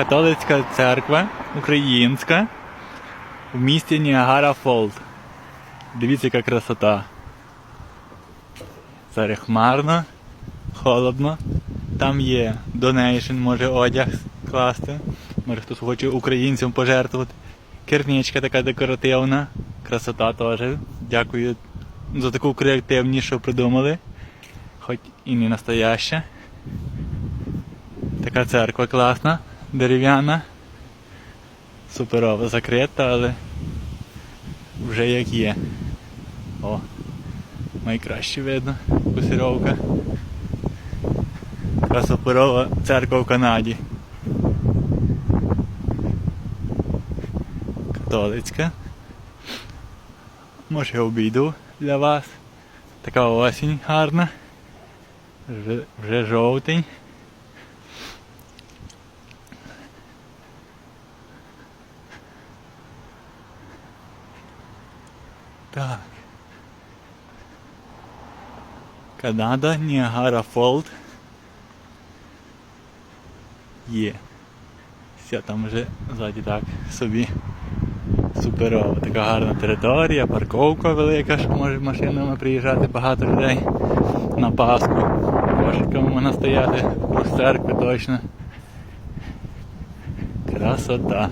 католицька церква українська в місті Ніагара Фолд. Дивіться, яка красота. Зараз хмарно, холодно. Там є донейшн, може одяг класти. Може хтось хоче українцям пожертвувати. Керничка така декоративна. Красота теж. Дякую за таку креативність, що придумали. Хоч і не настояща. Така церква класна, дерев'яна. Суперова, закрита, але вже як є. О, найкраще видно, косировка. Така суперова церква в Канаді. Католицька. Може я обійду для вас. Така осінь гарна. Вже, вже жовтень. Так. Канада, Ніагара Фолд. Є. Все, там вже ззаді так собі суперова. Така гарна територія, парковка велика, що може машинами приїжджати багато людей на Пасху. Кошиками можна стояти, про церкви точно. Красота.